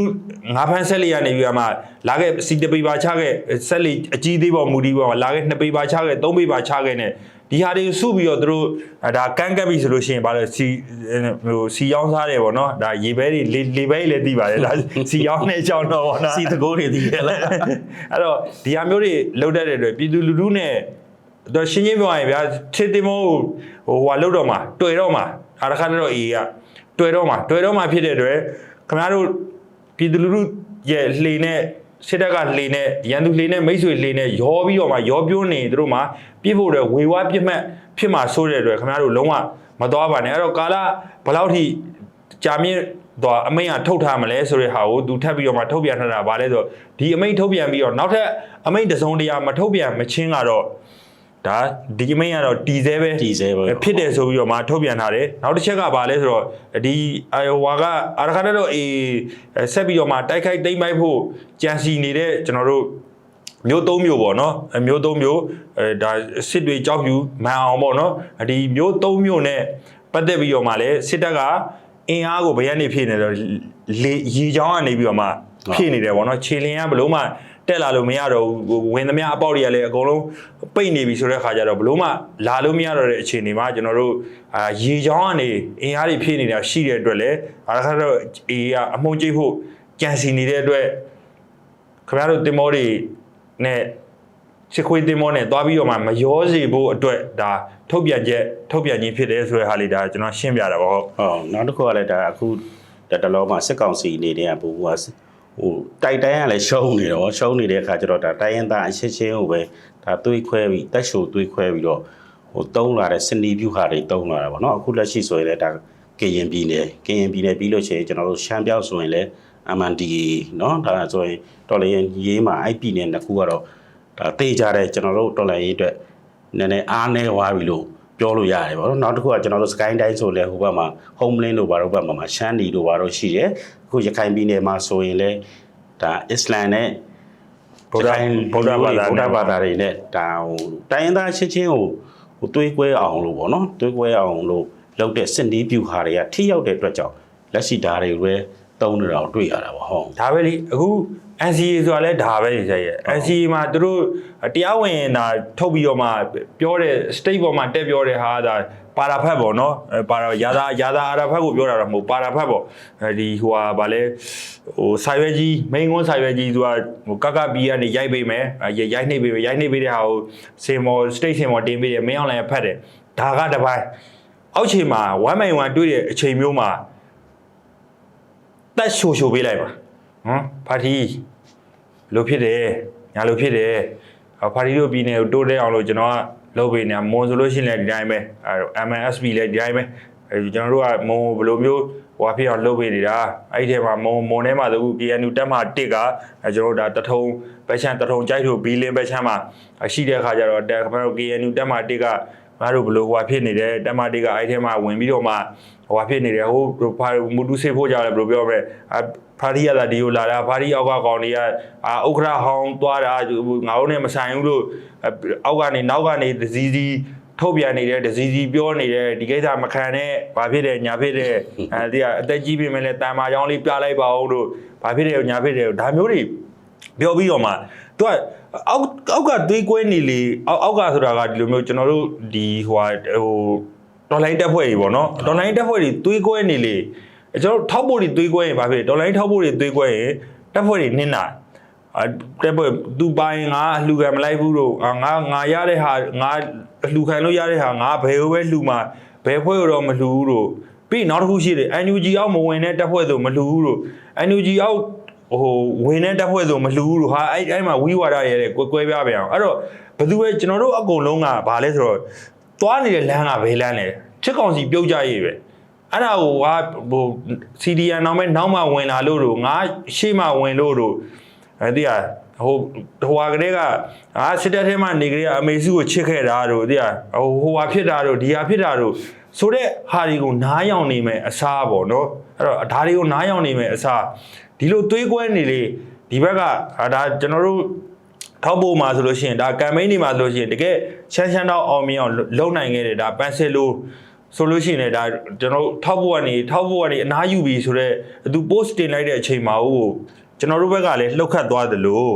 ငါးဖန်းဆက်လေးရနေပြီးတော့မှလာခဲ့စီတပေပါချခဲ့ဆက်လေးအကြီးသေးပေါ်မူဒီပေါ်မှာလာခဲ့နှစ်ပေပါချခဲ့သုံးပေပါချခဲ့ ਨੇ ဒီဟာတွေစုပြီးတော့သူတို့ဒါကန့်ကပ်ပြီဆိုလို့ရှိရင်ဗာလဲစီဟိုစီရောင်းစားတယ်ပေါ့နော်ဒါရေဘဲတွေလေလေဘဲတွေလည်းသိပါတယ်ဒါစီရောင်းတဲ့အကြောင်းတော့ပေါ့နော်စီတကိုးတွေဒီလေအဲ့တော့ဒီဟာမျိုးတွေလောက်တတ်တဲ့အတွက်ပြည်သူလူထုနဲ့တော့ရှင်းရှင်းပြောရရင်ဗျာချစ်တင်မို့ဟိုဟိုလောက်တော့မှာတွေ့တော့မှာအားတစ်ခါတည်းတော့အေးကတွေ့တော့မှာတွေ့တော့မှာဖြစ်တဲ့အတွက်ခင်ဗျားတို့ပြည်သူလူထုရဲ့လှေနဲ့ စစ်တပ်ကလှေနဲ့ရန်သူလှေနဲ့မိတ်ဆွေလှေနဲ့ရောပြီးတော့မှရောပြိုးနေသူတို့မှာပြစ်ဖို့တဲ့ဝေဝါပြစ်မှတ်ဖြစ်မှာဆိုတဲ့အတွက်ခင်ဗျားတို့လုံးဝမသွားပါနဲ့အဲ့တော့ကာလဘယ်လောက်ထိကြာမြင့်တော့အမိန့်ကထုတ်ထားမလဲဆိုတဲ့ဟာကိုသူထပ်ပြီးတော့မှထုတ်ပြန်ထားတာဗာလဲဆိုတော့ဒီအမိန့်ထုတ်ပြန်ပြီးတော့နောက်ထပ်အမိန့်တစ်စုံတရာမထုတ်ပြန်မချင်းကတော့ ဒါဒီမိန်ကတော့တီဆဲပဲတီဆဲပဲဖြစ်တယ်ဆိုပြီးတော့မှထုတ်ပြန်ထားတယ်နောက်တစ်ချက်ကဘာလဲဆိုတော့ဒီအာဟွာကအာရခါတော့အေးဆက်ပြီးတော့မှတိုက်ခိုက်တိမ့်ပိုက်ဖို့ကြံစီနေတဲ့ကျွန်တော်တို့မျိုးသုံးမျိုးပေါ့နော်အမျိုးသုံးမျိုးအဲဒါစစ်တွေကြောက်ပြူမန်အောင်ပေါ့နော်ဒီမျိုးသုံးမျိုးနဲ့ပတ်သက်ပြီးတော့မှလည်းစစ်တပ်ကအင်အားကိုဘယ်ကနေဖြည့်နေတော့လေရေချောင်းကနေပြီးတော့မှဖြည့်နေတယ်ပေါ့နော်ခြေလင်းကဘလို့မှ တက်လာလို့မရတော့ဘူးဝင်သမျှအပေါက်တွေကလည်းအကုန်လုံးပိတ်နေပြီဆိုတဲ့ခါကျတော့ဘလို့မှလာလို့မရတော့တဲ့အခြေအနေမှာကျွန်တော်တို့အာရေချောင်းကနေအင်အားတွေဖြည့်နေတာရှိတဲ့အတွက်လည်းအားခါတော့အေးကအမှုန်ကျိတ်ဖို့ကြံစီနေတဲ့အတွက်ခင်ဗျားတို့တင်မောတွေနဲ့ချစ်ခွေးတင်မောနဲ့သွားပြီးတော့မှမရောစေဖို့အတွက်ဒါထုတ်ပြန်ချက်ထုတ်ပြန်ခြင်းဖြစ်တယ်ဆိုတဲ့ဟာလေးဒါကျွန်တော်ရှင်းပြတာပါဟုတ်ဟောနောက်တစ်ခုကလည်းဒါအခုတတလောမှာစစ်ကောင်စီအနေနဲ့ကဘူက ဟိုတိုက်တိုင်းကလည်းရှုံးနေတော့ရှုံးနေတဲ့အခါကျတော့ဒါတိုင်းရင်သားအချင်းချင်းကိုပဲဒါသွေးခွဲပြီးတက်ရှိုသွေးခွဲပြီးတော့ဟိုတုံးလာတဲ့စနီပြူဟာတွေတုံးလာတာပေါ့နော်အခုလက်ရှိဆိုရင်လည်းဒါကရင်ပြည်နယ်ကရင်ပြည်နယ်ပြီးလို့ရှိရင်ကျွန်တော်တို့ရှမ်းပြောက်ဆိုရင်လည်း MNDA เนาะဒါဆိုရင်တော်လည်းရေးမှာ IP နဲ့နှစ်ခုကတော့ဒါတေးကြတဲ့ကျွန်တော်တို့တော်လည်းရေးအတွက်နည်းနည်းအားနေသွားပြီလို့ ပြောလို့ရတယ်ပေါ့နော်နောက်တစ်ခုကကျွန်တော်တို့ sky တိုင်းဆိုလဲဟိုဘက်မှာ homeland တို့ဘာတို့ဘက်မှာမှာရှမ်းနီတို့ဘာတို့ရှိတယ်အခုရခိုင်ပြည်နယ်မှာဆိုရင်လဲဒါအစ္စလမ်နဲ့ဗုဒ္ဓဗုဒ္ဓဘာသာဗုဒ္ဓဘာသာတွေနဲ့ဒါဟိုတိုင်းရင်းသားချင်းချင်းကိုဟိုတွေးကွဲအောင်လို့ပေါ့နော်တွေးကွဲအောင်လို့လုပ်တဲ့စစ်နီးပြူဟာတွေကထိရောက်တဲ့အတွက်ကြောင့်လက်ရှိဓာတ်တွေပဲ တုံးနေတာကိုတွေ့ရတာပေါ့ဟုတ်ဒါပဲလေအခု NCA ဆိုတာလဲဒါပဲနေကြရဲ့ NCA မှာသူတို့တရားဝင်ဒါထုတ်ပြီးတော့မှပြောတဲ့ state ပေါ်မှာတက်ပြောတဲ့ဟာဒါပါရာဖတ်ပေါ့နော်အဲပါရာရာသာရာသာအာရာဖတ်ကိုပြောတာတော့မဟုတ်ပါရာဖတ်ပေါ့အဲဒီဟိုဟာဗာလဲဟိုစာရွက်ကြီး main ကွန်းစာရွက်ကြီးသူကဟိုကကဘီကနေရိုက်ပေးမယ်အဲရိုက်နှိပ်ပေးမယ်ရိုက်နှိပ်ပေးတဲ့ဟာကိုစင်မော state စင်မောတင်ပေးတယ်မင်းအောင်လည်းဖတ်တယ်ဒါကတစ်ပိုင်းအောက်ခြေမှာ1 by 1တွေ့တဲ့အချိန်မျိုးမှာ တက်ရှိုရှိုပေးလိုက်ပါဟမ်ပါတီလို့ဖြစ်တယ်ညာလို့ဖြစ်တယ်ဟောပါတီတို့ပြည်နယ်ကိုတိုးတက်အောင်လို့ကျွန်တော်ကလုပ်ပေးနေတာမွန်ဆိုလို့ရှိရင်လည်းဒီတိုင်းပဲအဲ MNSB လည်းဒီတိုင်းပဲအဲကျွန်တော်တို့ကမွန်ဘယ်လိုမျိုးဟိုအဖြစ်အောင်လုပ်ပေးနေတာအဲ့ဒီထဲမှာမွန်မွန်ထဲမှာသူ KNU တက်မှ1ကအဲကျွန်တော်တို့ဒါတထုံဘက်ချန်တထုံကြိုက်ထိုဘီလင်းဘက်ချန်မှာရှိတဲ့အခါကျတော့တက်ခင်ဗျားတို့ KNU တက်မှ1က ငါတို့ဘယ်လိုဟိုဖြစ်နေတယ်တက်မှ1ကအဲ့ဒီထဲမှာဝင်ပြီးတော့မှဟိုဖြစ်နေတယ်ဟိုမူတူစေဖို့ကြတယ်ဘယ်လိုပြောမလဲဖာရီရလာဒီကိုလာတာဖာရီအောက်ကကောင်တွေကအာဥက္ခရဟောင်းသွားတာငါတို့နဲ့မဆိုင်ဘူးလို့အောက်ကနေနောက်ကနေဒစီစီထုတ်ပြန်နေတဲ့ဒစီစီပြောနေတဲ့ဒီကိစ္စမခံနဲ့ဘာဖြစ်တယ်ညာဖြစ်တယ်အဲဒီကအသက်ကြီးပြီမဲ့လည်းတာမာချောင်းလေးပြလိုက်ပါအောင်လို့ဘာဖြစ်တယ်ညာဖြစ်တယ်ဒါမျိုးတွေပြောပြီးတော့မှ သူကအောက်အောက်ကသွေးကွဲနေလေအောက်အောက်ကဆိုတာကဒီလိုမျိုးကျွန်တော်တို့ဒီဟိုဟာဟိုတော်လိုင်းတက်ဖွဲ့ကြီးပေါ့နော်တော်လိုင်းတက်ဖွဲ့ကြီးသွေးကွဲနေလေကျွန်တော်ထောက်ဖို့တွေသွေးကွဲရင်ဘာဖြစ်တော်လိုင်းထောက်ဖို့တွေသွေးကွဲရင်တက်ဖွဲ့တွေနင်းတာအဲတက်ဖွဲ့သူပိုင်းငါအလှူခံမလိုက်ဘူးလို့ငါငါရတဲ့ဟာငါအလှူခံလို့ရတဲ့ဟာငါဘယ်လိုပဲလှူမှာဘယ်ဖွဲ့တော့မလှူဘူးလို့ပြီးနောက်တစ်ခုရှိတယ် NUG အောက်မဝင်တဲ့တက်ဖွဲ့ဆိုမလှူဘူးလို့ NUG အောက် ဟိုဝင်တဲ့တက်ဖွဲ့ဆိုမလှူဘူးလို့ဟာအဲ့အဲ့မှာဝီဝါဒရဲတဲ့ကွဲကွဲပြားပြအောင်အဲ့တော့ဘယ်သူပဲကျွန်တော်တို့အကုန်လုံးကဘာလဲဆိုတော့သွားနေတဲ့လမ်းကဘယ်လမ်းလဲချစ်ကောင်စီပြုတ်ကြရေးပဲအဲ့ဒါကိုဟာဟို CDN နောက်မဲ့နောက်မှဝင်လာလို့တို့ငါရှေ့မှဝင်လို့တို့အဲ့ဒီဟာဟိုဟိုဟာကလေးကအာစစ်တပ်ထဲမှာနေကလေးကအမေစုကိုချစ်ခဲ့တာတို့ဒီဟာဟိုဟိုဟာဖြစ်တာတို့ဒီဟာဖြစ်တာတို့ဆိုတဲ့ဟာတွေကိုနားယောင်နေမယ်အစားပေါ့နော်အဲ့တော့ဒါတွေကိုနားယောင်နေမယ်အစား ဒီလိုသွေးကွဲနေလေဒီဘက်ကဟာဒါကျွန်တော်တို့ထောက်ဖို့မှာဆိုလို့ရှိရင်ဒါကမ်ပိန်းတွေမှာဆိုလို့ရှိရင်တကယ်ချမ်းချမ်းတော့အောင်မြင်အောင်လုံနိုင်ခဲ့တယ်ဒါပန်ဆယ်လိုဆိုလို့ရှိရင်လည်းဒါကျွန်တော်တို့ထောက်ဖို့ကနေထောက်ဖို့ကနေအနားယူပြီးဆိုတော့သူ post တင်လိုက်တဲ့အချိန်မှာဟိုကျွန်တော်တို့ဘက်ကလည်းလှုပ်ခတ်သွားတယ်လို့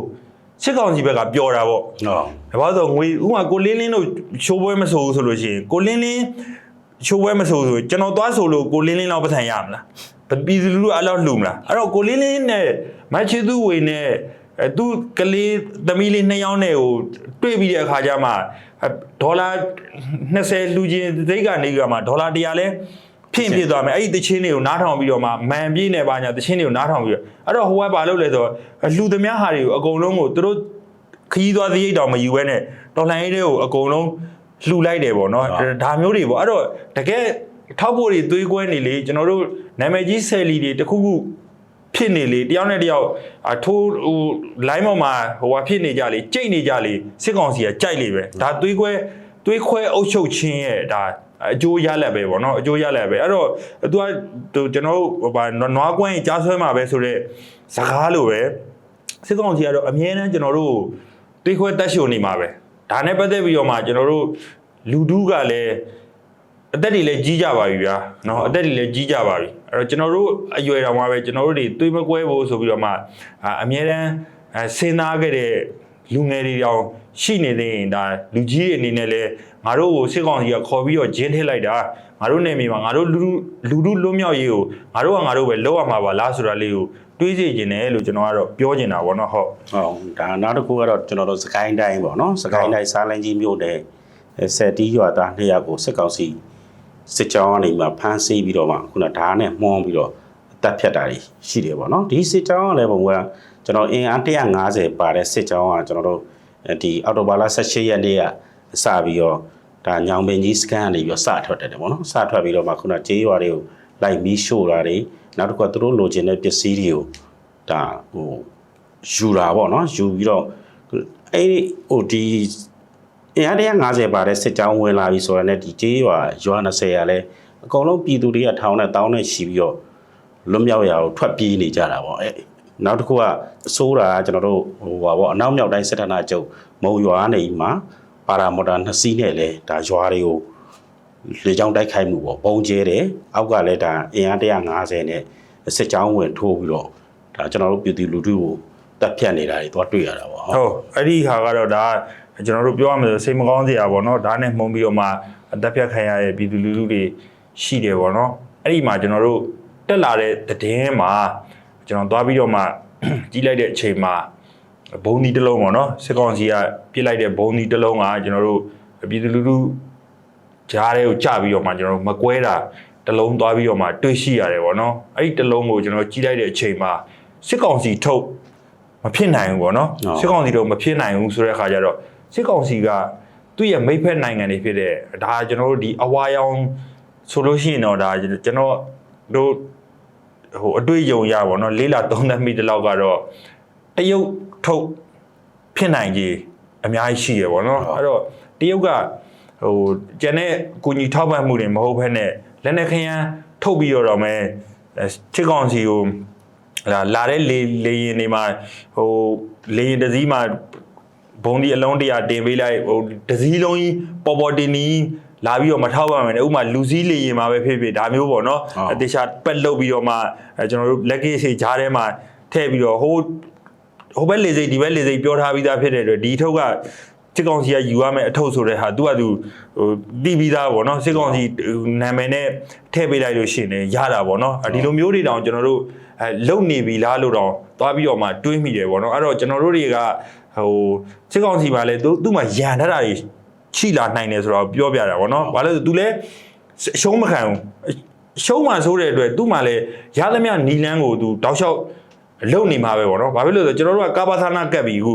စစ်ကောင်စီဘက်ကပြောတာပေါ့ဟုတ်။ဘာလို့လဲဆိုတော့ငွေဥမာကိုလင်းလင်းတို့ရှိုးပွဲမဆိုဘူးဆိုလို့ရှိရင်ကိုလင်းလင်းရှိုးပွဲမဆိုဘူးဆိုရင်ကျွန်တော်သွားဆိုလို့ကိုလင်းလင်းတော့ပတ်စံရမလား။ ပြည်သူလူထုအဲ့လောက်လှူမလား။အဲ့တော့ကိုလင်းလင်းနဲ့မချီသူဝေနဲ့အဲသူကလေးသမီးလေးနှစ်ယောက်နဲ့ဟိုတွေ့ပြီးတဲ့အခါကျမှဒေါ်လာ20လူချင်းသိတ်ကနေကမှဒေါ်လာ100လဲဖြင့်ပြစ်သွားမယ်အဲ့ဒီတချင်းတွေကိုနားထောင်ပြီးတော့မှမန်ပြည့်နေပါညာတချင်းတွေကိုနားထောင်ပြီးတော့အဲ့တော့ဟိုကဘာလုပ်လဲဆိုတော့လှူသမျှဟာတွေကိုအကုန်လုံးကိုသူတို့ခရီးသွားသရိတ်တောင်မယူဘဲနဲ့တော်လှန်ရေးတွေကိုအကုန်လုံးလှူလိုက်တယ်ပေါ့နော်ဒါမျိုးတွေပေါ့အဲ့တော့တကယ်ထောက်ဖို့တွေသွေးကွဲနေလေကျွန်တော်တို့ နာမည်ကြီးဆယ်လီတွေတခုခုဖြစ်နေလေတယောက်နဲ့တယောက်အထိုးဟို line ပေါ်မှာဟိုဟာဖြစ်နေကြလေကြိတ်နေကြလေစစ်ကောင်စီကကြိုက်လေပဲဒါသွေးခွဲသွေးခွဲအုပ်ချုပ်ခြင်းရဲ့ဒါအကျိုးရလက်ပဲဗောနော်အကျိုးရလက်ပဲအဲ့တော့ तू ကသူကျွန်တော်တို့ဟိုပါနွားကွင်းကြားဆွဲမှာပဲဆိုတော့စကားလိုပဲစစ်ကောင်စီကတော့အမြဲတမ်းကျွန်တော်တို့သွေးခွဲတက်ရှိုံနေမှာပဲဒါနဲ့ပတ်သက်ပြီးတော့မှကျွန်တော်တို့လူဒူးကလည်း အသက်တွေလည်းကြီးကြပါပြီဗျာနော်အသက်တွေလည်းကြီးကြပါပြီအဲ့တော့ကျွန်တော်တို့အရွယ်တော်မှာပဲကျွန်တော်တို့တွေသွေးမကွဲဖို့ဆိုပြီးတော့မှအမြဲတမ်းစဉ်းစားခဲ့တဲ့လူငယ်တွေတောင်ရှိနေသေးရင်ဒါလူကြီးတွေအနေနဲ့လည်းငါတို့ကိုစစ်ကောင်စီကခေါ်ပြီးတော့ဂျင်းထည့်လိုက်တာငါတို့နေမြေမှာငါတို့လူလူလူလွတ်မြောက်ရေးကိုငါတို့ကငါတို့ပဲလောက်ရမှာပါလားဆိုတာလေးကိုတွေးကြည့်နေတယ်လို့ကျွန်တော်ကတော့ပြောနေတာပေါ့နော်ဟုတ်ဟုတ်ဒါနောက်တစ်ခုကတော့ကျွန်တော်တို့စကိုင်းတိုင်းပေါ့နော်စကိုင်းတိုင်းစားလန်းကြီးမြို့နယ်ဆယ်တီးရွာသားနှစ်ယောက်ကိုစစ်ကောင်စီ စစ်ကြောင်းကနေမှဖမ်းဆီးပြီးတော့မှခုနဓာတ်နဲ့မှောင်းပြီးတော့တပ်ဖြတ်တာတွေရှိတယ်ပေါ့နော်ဒီစစ်ကြောင်းကလည်းပုံကကျွန်တော်အင်အား150ပါတဲ့စစ်ကြောင်းကကျွန်တော်တို့ဒီအော်တိုဘာလ18ရက်နေ့ကစပြီးတော့ဒါညောင်ပင်ကြီးစကန်ကနေပြီးတော့စထွက်တယ်ပေါ့နော်စထွက်ပြီးတော့မှခုနကျေးရွာတွေကိုလိုက်မီးရှို့တာတွေနောက်တစ်ခုကသူတို့လိုချင်တဲ့ပစ္စည်းတွေကိုဒါဟိုယူတာပေါ့နော်ယူပြီးတော့အဲ့ဒီဟိုဒီ အင်အား150ပါတဲ့စစ်ကြောင်းဝင်လာပြီဆိုတော့ ਨੇ ဒီကျေးရွာရွာ20ရာလဲအကုန်လုံးပြည်သူတွေကထောင်းနဲ့တောင်းနဲ့ရှိပြီးတော့လွတ်မြောက်ရအောင်ထွက်ပြေးနေကြတာပေါ့အဲ့နောက်တစ်ခုကအစိုးရကကျွန်တော်တို့ဟိုပါပေါ့အနောက်မြောက်တိုင်းစစ်ဌာနချုပ်မုံရွာနေမှာပါရာမော်တာနှစ်စီးနဲ့လဲဒါရွာတွေကိုလေကြောင်းတိုက်ခိုက်မှုပေါ့ပုံကျဲတယ်အောက်ကလည်းဒါအင်အား150နဲ့စစ်ကြောင်းဝင်ထိုးပြီးတော့ဒါကျွန်တော်တို့ပြည်သူလူထုကိုတက်ဖြတ်နေတာတွေတော့တွေ့ရတာပေါ့ဟုတ်ဟုတ်အဲ့ဒီဟာကတော့ဒါ ကျွန်တော်တို့ပြောရမယ်ဆိုစိတ်မကောင်းစရာပေါ့နော်ဒါနဲ့မှုံပြီးတော့မှအသက်ပြတ်ခံရတဲ့ပြည်သူလူထုတွေရှိတယ်ပေါ့နော်အဲ့ဒီမှာကျွန်တော်တို့တက်လာတဲ့သတင်းမှာကျွန်တော်သွားပြီးတော့မှကြီးလိုက်တဲ့အချိန်မှာဘုံဒီတစ်လုံးပေါ့နော်စစ်ကောင်စီကပြစ်လိုက်တဲ့ဘုံဒီတစ်လုံးကကျွန်တော်တို့ပြည်သူလူထုဂျားတွေကိုကြပြီးတော့မှကျွန်တော်တို့မကွဲတာတစ်လုံးသွားပြီးတော့မှတွေးရှိရတယ်ပေါ့နော်အဲ့ဒီတစ်လုံးကိုကျွန်တော်ကြီးလိုက်တဲ့အချိန်မှာစစ်ကောင်စီထုတ်မဖြစ်နိုင်ဘူးပေါ့နော်ဟုတ်စစ်ကောင်စီတော့မဖြစ်နိုင်ဘူးဆိုတဲ့အခါကျတော့ စစ်ကောင်စီကသူ့ရဲ့မိဖက်နိုင်ငံတွေဖြစ်တဲ့ဒါကျွန်တော်တို့ဒီအဝါရောင်ဆိုလို့ရှိရင်တော့ဒါကျွန်တော်တို့ဟိုအတွေ့အကြုံရပါတော့လေးလာသုံးသက်မိတဲ့လောက်ကတော့တရုတ်ထုတ်ဖြစ်နိုင်ကြီးအများကြီးရှိရပေါ့နော်အဲ့တော့တရုတ်ကဟိုကျန်တဲ့ကုညီထောက်ပံ့မှုတွေမဟုတ်ဘဲနဲ့လက်နက်ခရမ်းထုတ်ပြီးတော့တော့မဲချစ်ကောင်စီကိုလာလာတဲ့လေလေရင်တွေမှာဟိုလေရင်တစ်စီးမှာ ဘုံဒီအလုံးတရာတင်ပေးလိုက်ဟိုတစ်စီးလုံးကြီးပေါ်ပေါ်တင်နီးလာပြီးတော့မထောက်ပါမယ်ဥပမာလူစည်းလေရင်မှာပဲဖြစ်ဖြစ်ဒါမျိုးပေါ့နော်ဟုတ်အတေချာပက်လုတ်ပြီးတော့မှအဲကျွန်တော်တို့လက်ကေးစီဂျားထဲမှာထည့်ပြီးတော့ဟိုဟိုဘက်လေစိတ်ဒီဘက်လေစိတ်ပြောထားပြီးသားဖြစ်တဲ့အတွက်ဒီထုတ်ကစစ်ကောင်စီကယူရမယ်အထုပ်ဆိုတဲ့ဟာသူကသူဟိုတီးပြီးသားပေါ့နော်စစ်ကောင်စီနာမည်နဲ့ထည့်ပေးလိုက်လို့ရှိရင်လည်းရတာပေါ့နော်ဒီလိုမျိုးတွေတောင်ကျွန်တော်တို့အဲလုံနေပြီလားလို့တော့သွားပြီးတော့မှတွေးမိတယ်ပေါ့နော်အဲ့တော့ကျွန်တော်တို့တွေက ဟိုစစ်ကောင်စီမှာလည်းသူသူ့မှာရန်ထတာတွေရှိလာနိုင်တယ်ဆိုတော့ပြောပြတာပေါ့နော်ဘာလို့လဲဆိုသူလည်းအရှုံးမခံဘူးရှုံးမှဆိုတဲ့အတွက်သူ့မှာလည်းရသမျှနီလန်းကိုသူတောက်လျှောက်လုံနေမှာပဲပေါ့နော်ဘာဖြစ်လို့လဲဆိုတော့ကျွန်တော်တို့ကကာဘာသာနာကပ်ပြီခု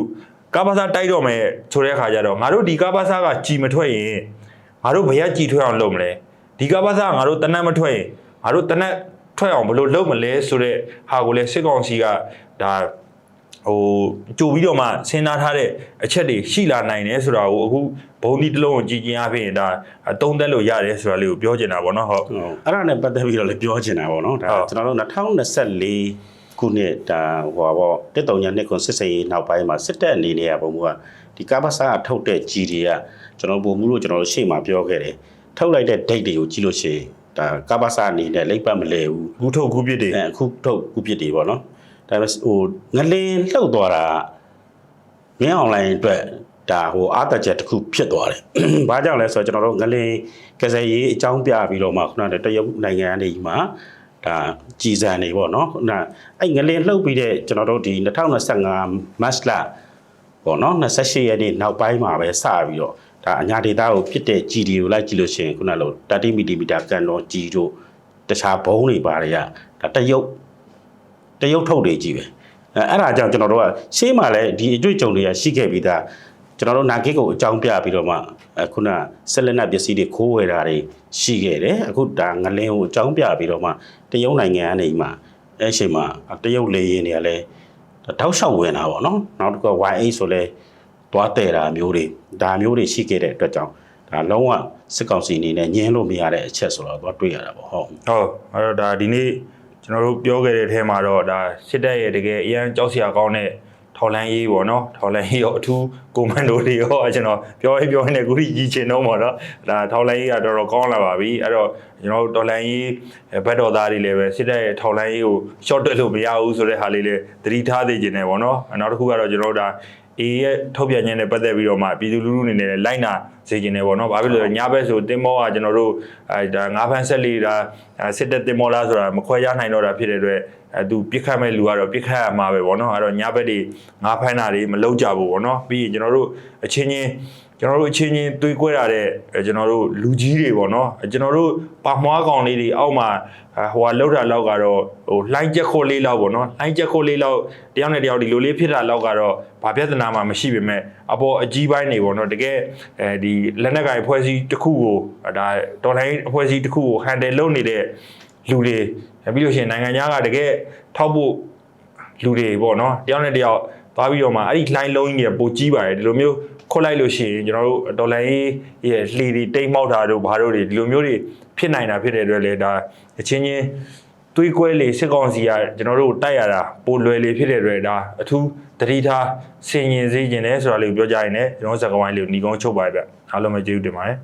ကာဘာသာတိုက်တော့မယ်ဆိုတဲ့အခါကျတော့ငါတို့ဒီကာဘာသာကကြည်မထွက်ရင်ငါတို့ဘယ်ရကြည်ထွက်အောင်လုပ်မလဲဒီကာဘာသာကငါတို့တနတ်မထွက်ရင်ငါတို့တနတ်ထွက်အောင်ဘယ်လိုလုပ်မလဲဆိုတဲ့ဟာကိုလည်းစစ်ကောင်စီကဒါ ဟိုကြိုပြီးတော့မှစဉ်းစားထားတဲ့အချက်တွေရှိလာနိုင်တယ်ဆိုတာကိုအခုဘုံဒီတစ်လုံးကိုကြည်ကျင်အားဖြင့်ဒါအသုံးသက်လို့ရတယ်ဆိုတာလေးကိုပြောချင်တာပေါ့နော်ဟုတ်ဟုတ်အဲ့ဒါနဲ့ပတ်သက်ပြီးတော့လည်းပြောချင်တာပေါ့နော်ဒါဟုတ်ကျွန်တော်တို့2024ခုနှစ်ဒါဟိုပါပေါ့တက်တုံညာနှစ်ခုစစ်စရေးနောက်ပိုင်းမှာစစ်တပ်အနေနဲ့ကဘုံကဒီကာဘာစာကထုတ်တဲ့ကြီးတွေကကျွန်တော်ပုံမှုလို့ကျွန်တော်တို့ရှေ့မှာပြောခဲ့တယ်ထုတ်လိုက်တဲ့ date တွေကိုကြည့်လို့ရှိရင်ဒါကာဘာစာအနေနဲ့လိပ်ပတ်မလဲဘူးခုထုတ်ခုပြစ်တွေအဲအခုထုတ်ခုပြစ်တွေပေါ့နော် ဒါပေမဲ့ဟိုငလင်လှုပ်သွားတာကမင်းအွန်လိုင်းအတွက်ဒါဟိုအားတချက်တစ်ခုဖြစ်သွားတယ်။ဘာကြောင့်လဲဆိုတော့ကျွန်တော်တို့ငလင်ကစားရေးအကြောင်းပြပြီးတော့မှခုနကတရုတ်နိုင်ငံအနေမှာဒါကြည်စံနေပေါ့နော်ခုနအဲ့ငလင်လှုပ်ပြီးတဲ့ကျွန်တော်တို့ဒီ2025မတ်လပေါ့နော်28ရက်နေ့နောက်ပိုင်းမှာပဲစပြီးတော့ဒါအညာဒေတာကိုဖြစ်တဲ့ GD ကိုလိုက်ကြည့်လို့ရှိရင်ခုနလို30 mm ကန်တော့ G တို့တခြားဘုံတွေပါတယ်ကဒါတရုတ် တရုတ်ထုတ်တွေကြီးပဲအဲအဲ့ဒါကြောင့်ကျွန်တော်တို့ကရှေးမှာလည်းဒီအတွေ့အကြုံတွေကရှိခဲ့ပြီးသားကျွန်တော်တို့နာဂစ်ကိုအကြောင်းပြပြီးတော့မှအခုနဆက်လက်နက်ပစ္စည်းတွေခိုးဝယ်တာတွေရှိခဲ့တယ်အခုဒါငလင်းကိုအကြောင်းပြပြီးတော့မှတရုတ်နိုင်ငံကနေမှအဲ့အချိန်မှာတရုတ်လေရင်တွေကလည်းတောက်လျှောက်ဝင်တာပေါ့နော်နောက်တစ်ခုက YA ဆိုလဲသွားတဲ့တာမျိုးတွေဒါမျိုးတွေရှိခဲ့တဲ့အတွက်ကြောင့်ဒါလုံးဝစစ်ကောင်စီအနေနဲ့ညင်းလို့မရတဲ့အချက်ဆိုတော့သွားတွေ့ရတာပေါ့ဟုတ်ဟုတ်အဲ့တော့ဒါဒီနေ့ ကျွန်တော်တို့ပြောခဲ့တဲ့အထဲမှာတော့ဒါစစ်တပ်ရဲ့တကယ်အရန်ကြောက်စရာကောင်းတဲ့ထော်လန်ရေးပေါ့နော်ထော်လန်ရေးရောအထူးကွန်မန်ဒိုတွေရောကျွန်တော်ပြောရေးပြောရင်းနဲ့ခုထိကြီးချင်တော့ပေါ့နော်ဒါထော်လန်ရေးကတော်တော်ကောင်းလာပါပြီအဲ့တော့ကျွန်တော်တို့ထော်လန်ရေးဘက်တော်သားတွေလည်းပဲစစ်တပ်ရဲ့ထော်လန်ရေးကို short တက်လို့မရဘူးဆိုတဲ့ဟာလေးလည်းသတိထားသိကျင်တယ်ပေါ့နော်နောက်တစ်ခုကတော့ကျွန်တော်တို့ဒါ အေးရဲ့ထုတ်ပြန်ခြင်းနဲ့ပတ်သက်ပြီးတော့မှပြည်သူလူထုအနေနဲ့လည်းလိုက်နာစေခြင်းနဲ့ပေါ့နော်။ဘာဖြစ်လို့လဲညဘက်ဆိုတင်မောကကျွန်တော်တို့အဲဒါငါးဖန်ဆက်လေးဒါအဲစစ်တပ်တင်မောလားဆိုတာမခွဲရနိုင်တော့တာဖြစ်တဲ့အတွက်အဲသူပြစ်ခတ်မဲ့လူကတော့ပြစ်ခတ်ရမှာပဲပေါ့နော်။အဲ့တော့ညဘက်တွေငါးဖန်တာတွေမလုပ်ကြဘူးပေါ့နော်။ပြီးရင်ကျွန်တော်တို့အချင်းချင်း ကျွန်တော်တို့အချင်းချင်းတွေးကွဲရတဲ့အဲကျွန်တော်တို့လူကြီးတွေပေါ့နော်အဲကျွန်တော်တို့ပါမွားကောင်လေးတွေအောက်မှာအဲဟိုဟာလောက်တာလောက်ကတော့ဟိုလှိုင်းချက်ခိုးလေးလောက်ပေါ့နော်လှိုင်းချက်ခိုးလေးလောက်တယောက်နဲ့တယောက်ဒီလိုလေးဖြစ်တာလောက်ကတော့ဘာပြဿနာမှမရှိပေမဲ့အပေါ်အကြီးပိုင်းနေပေါ့နော်တကယ်အဲဒီလက်နက်ကင်ဖွဲ့စည်းတစ်ခုကိုဒါတော်လိုင်းအဖွဲ့အစည်းတစ်ခုကိုဟန်တယ်လုပ်နေတဲ့လူတွေပြီးလို့ရှိရင်နိုင်ငံခြားကတကယ်ထောက်ဖို့လူတွေပေါ့နော်တယောက်နဲ့တယောက်သွားပြီးတော့မှအဲ့ဒီလှိုင်းလုံးကြီးတွေပိုကြီးပါတယ်ဒီလိုမျိုး ခွတ်လိုက်လို့ရှိရင်ကျွန်တော်တို့ဒေါ်လာရေးရဲ့လှီတွေတိမ်မောက်တာတို့ဘာတို့တွေဒီလိုမျိုးတွေဖြစ်နိုင်တာဖြစ်တဲ့အတွက်လေဒါအချင်းချင်းတွေးကွဲလေစစ်ကောင်စီကကျွန်တော်တို့တိုက်ရတာပိုလွယ်လေဖြစ်တဲ့အတွက်ဒါအထူးတတိထားဆင်ញင်စေခြင်းနဲ့ဆိုတာလေးကိုပြောကြရင်လည်းကျွန်တော်စကဝိုင်းလေးကိုညီကုန်းချုပ်ပါဗျအားလုံးပဲကျေးဇူးတင်ပါတယ်